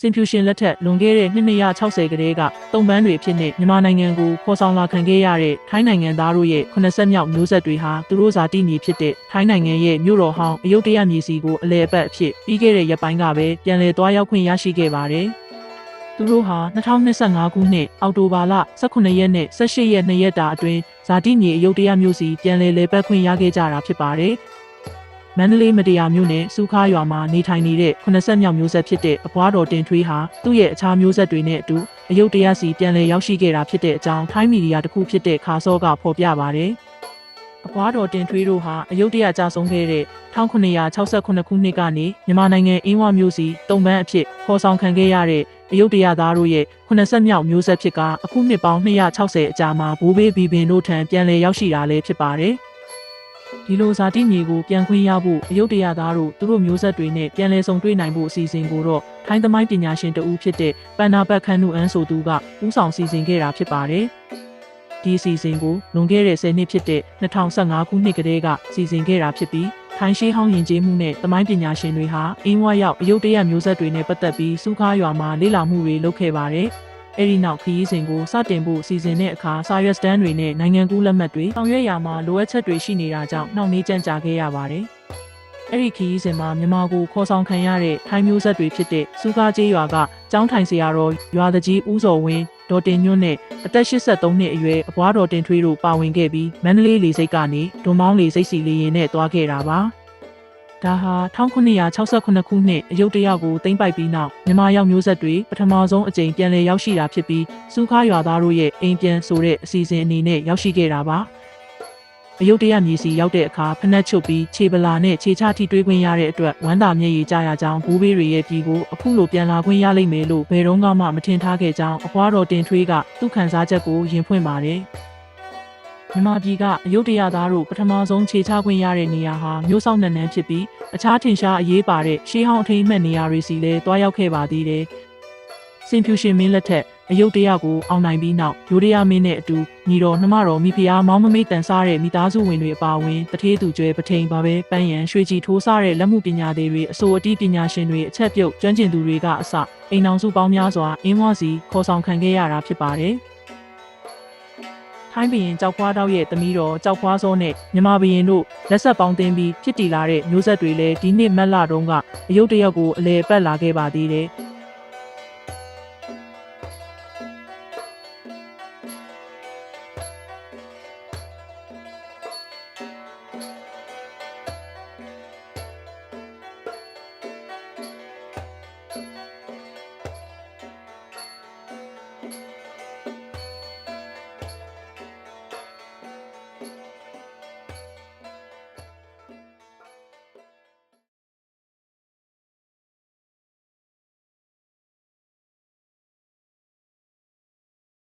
စင်ဖြူရှင်လက်ထက်လွန်ခဲ့တဲ့နှစ်260ကလေးကတုံပန်းတွေဖြစ်နေမြန်မာနိုင်ငံကိုခေါ်ဆောင်လာခံခဲ့ရတဲ့ထိုင်းနိုင်ငံသားတို့ရဲ့80မြောက်မျိုးဆက်တွေဟာသူတို့ဇာတိမြေဖြစ်တဲ့ထိုင်းနိုင်ငံရဲ့မြို့တော်ဟောင်းအယုဒ္ဓယမြေစီကိုအလဲအပတ်အဖြစ်ပြီးခဲ့တဲ့ရက်ပိုင်းကပဲပြန်လည်သွားရောက်ခွင့်ရရှိခဲ့ပါတယ်။သူတို့ဟာ2025ခုနှစ်အောက်တိုဘာလ18ရက်နဲ့18ရက်2ရက်တာအတွင်းဇာတိမြေအယုဒ္ဓယမျိုးစီပြန်လည်လဲပတ်ခွင့်ရခဲ့ကြတာဖြစ်ပါတယ်။ မန္တလေးမတရားမြို့နယ်စူခါရွာမှာနေထိုင်နေတဲ့80မြောက်မျိုးဆက်ဖြစ်တဲ့အဘွားတော်တင်ထွေးဟာသူ့ရဲ့အခြားမျိုးဆက်တွေနဲ့အတူအယုတ်တရားစီပြန်လည်ရောက်ရှိခဲ့တာဖြစ်တဲ့အကြောင်းထိုင်းမီဒီယာတစ်ခုဖြစ်တဲ့ခါစောကဖော်ပြပါတယ်။အဘွားတော်တင်ထွေးတို့ဟာအယုတ်တရားကြာဆုံးခဲ့တဲ့1968ခုနှစ်ကနေမြန်မာနိုင်ငံအင်းဝမျိုးစီတုံပန်းအဖြစ်ခေါ်ဆောင်ခံခဲ့ရတဲ့အယုတ်တရားသားတို့ရဲ့80မြောက်မျိုးဆက်ဖြစ်ကအခုနှစ်ပေါင်း260အကြာမှာဘိုးဘေးဘီဘင်တို့ထံပြန်လည်ရောက်ရှိတာလည်းဖြစ်ပါတယ်။ ဒီလိုဇာတိမြေကိုပြန်ခွင့်ရဖို့အယုဒ္ဓယသားတို့သူတို့မျိုးဆက်တွေနဲ့ပြန်လည်ဆုံတွေ့နိုင်ဖို့အစီအစဉ်ကိုတော့ထိုင်းသမိုင်းပညာရှင်တဦးဖြစ်တဲ့ပန္နာဘတ်ခန်နုအန်ဆိုသူကဦးဆောင်စီစဉ်ခဲ့တာဖြစ်ပါတယ်။ဒီအစီအစဉ်ကိုလွန်ခဲ့တဲ့10နှစ်ဖြစ်တဲ့2015ခုနှစ်ကတည်းကစီစဉ်ခဲ့တာဖြစ်ပြီးထိုင်းရှိဟောင်းယဉ်ကျေးမှုနဲ့သမိုင်းပညာရှင်တွေဟာအင်းဝရောက်အယုဒ္ဓယမျိုးဆက်တွေနဲ့ပတ်သက်ပြီးစူးကားရွာမှာလေ့လာမှုတွေလုပ်ခဲ့ပါတယ်။ အဲ့ဒီနောက်ခရီးစဉ်ကိုစတင်ဖို့စီစဉ်တဲ့အခါစာရွက်စတမ်းတွေနဲ့နိုင်ငံကူးလက်မှတ်တွေဆောင်ရွက်ရာမှာလိုအပ်ချက်တွေရှိနေတာကြောင့်နှောင့်နှေးကြန့်ကြာခဲ့ရပါတယ်။အဲ့ဒီခရီးစဉ်မှာမြန်မာကိုခေါ်ဆောင်ခံရတဲ့ထိုင်းမျိုးဆက်တွေဖြစ်တဲ့စူကားကျေးရွာကကျောင်းထိုင်ဆရာတော်ရွာတကြီးဦးစော်ဝင်းဒေါ်တင်ညွန့်နဲ့အသက်83နှစ်အရွယ်အဘွားတော်တင်ထွေးတို့ပါဝင်ခဲ့ပြီးမန္တလေးလေစိတ်ကနေဒွန်မောင်းလေစိတ်စီလေရင်နဲ့တွားခဲ့တာပါ။ ဒါဟာ1968ခုနှစ်အယုတ်တရကိုသိမ့်ပိုက်ပြီးနောက်မြန်မာရောက်မျိုးဆက်တွေပထမဆုံးအကြိမ်ပြန်လည်ရောက်ရှိတာဖြစ်ပြီးစူခါရွာသားတို့ရဲ့အိမ်ပြန်ဆိုတဲ့အစီအစဉ်အနေနဲ့ရောက်ရှိခဲ့တာပါအယုတ်တရမြေစီရောက်တဲ့အခါဖနက်ချုပ်ပြီးခြေပလာနဲ့ခြေချထိတွေးခွင့်ရတဲ့အတွက်ဝမ်းသာမျက်ရည်ကျရကြောင်းဘူးဘေးတွေရဲ့ပြည်ကိုအခုလိုပြန်လာခွင့်ရလိမ့်မယ်လို့ဘယ်တော့မှမထင်ထားခဲ့ကြောင်းအဖွားတော်တင်ထွေးကသူ့ခံစားချက်ကိုယင်ဖွင့်ပါတယ် မြန်မာပြည်ကအယုတ်တရားသားတို့ပထမဆုံးခြေချခွင့်ရတဲ့နေရာဟာမြို့ဆောင်နန်းနန်းဖြစ်ပြီးအခြားထင်ရှားအရေးပါတဲ့ရှေးဟောင်းအထိမ်းအမှတ်နေရာတွေစီလည်းတွားရောက်ခဲ့ပါသေးတယ်။စင်ဖြူရှင်မင်းလက်ထက်အယုတ်တရားကိုအောင်နိုင်ပြီးနောက်ရိုးတရားမင်းနဲ့အတူညီတော်နှမတော်မိဖုရားမောင်မမေးတန်စားတဲ့မိသားစုဝင်တွေအပါအဝင်တထေးသူကျွဲပထိန်ပါပဲပန်းရန်ရွှေကြည်ထိုးစားတဲ့လက်မှုပညာတွေအစိုးအတီးပညာရှင်တွေအချက်ပြုတ်ကျွမ်းကျင်သူတွေကအစအိမ်အောင်စုပေါင်းများစွာအင်းဝါစီခေါ်ဆောင်ခံခဲ့ရတာဖြစ်ပါတယ်။ ထိုင်းဘရင်ကြောက်ဖွားတောက်ရဲ့သမီးတော်ကြောက်ဖွားစောနဲ့မြမဘရင်တို့လက်ဆက်ပေါင်းတင်ပြီးဖြစ်တည်လာတဲ့မျိုးဆက်တွေလည်းဒီနှစ်မက်လာတုန်းကအယုတ်တရက်ကိုအလဲပတ်လာခဲ့ပါသေးတယ်။